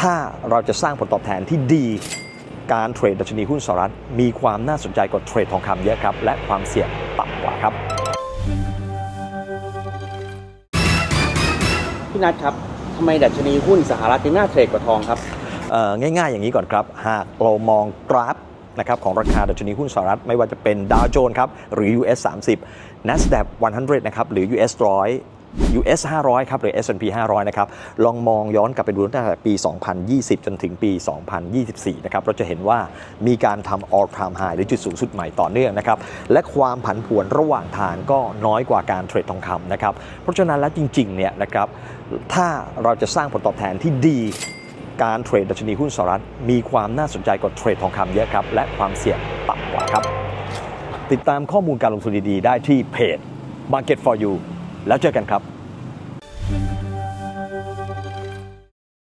ถ้าเราจะสร้างผลตอบแทนที่ดีการเทรดดัชนีหุ้นสหรัฐ มีความน่าสนใจกว่าเทรดทองคำเยอะครับ และความเสี่ยงต่ำกว่าครับ พี่นัทครับทำไมดัชนีหุ้นสหรัฐถึงน่าเทรดกว่าทองครับเอ่อง่ายๆอย่างนี้ก่อนครับ หากเรามองกราฟนะครับของราคาดัชนีหุ้นสหรัฐไม่ว่าจะเป็นดาวโจนส์ครับ หรือ US 30 NASDAQ 100 นะครับ หรือ US 100 US 500 ครับ หรือ S&P 500 นะครับ ลองมองย้อนกลับไปดูตั้งแต่ปี 2020 จนถึงปี 2024 นะครับ เราจะเห็นว่ามีการทำ all time high หรือจุดสูงสุดใหม่ต่อเนื่องนะครับ และความผันผวนระหว่างทางก็น้อยกว่าการเทรดทองคำนะครับ เพราะฉะนั้นแล้วจริงๆ เนี่ยนะครับ ถ้าเราจะสร้างผลตอบแทนที่ดีการเทรดดัชนีหุ้นสหรัฐมีความน่าสนใจกว่าเทรดทองคำเยอะครับ และความเสี่ยงต่ำกว่าครับ ติดตามข้อมูลการลงทุนดีๆ ได้ที่เพจ Market for You แล้วเจอกันครับ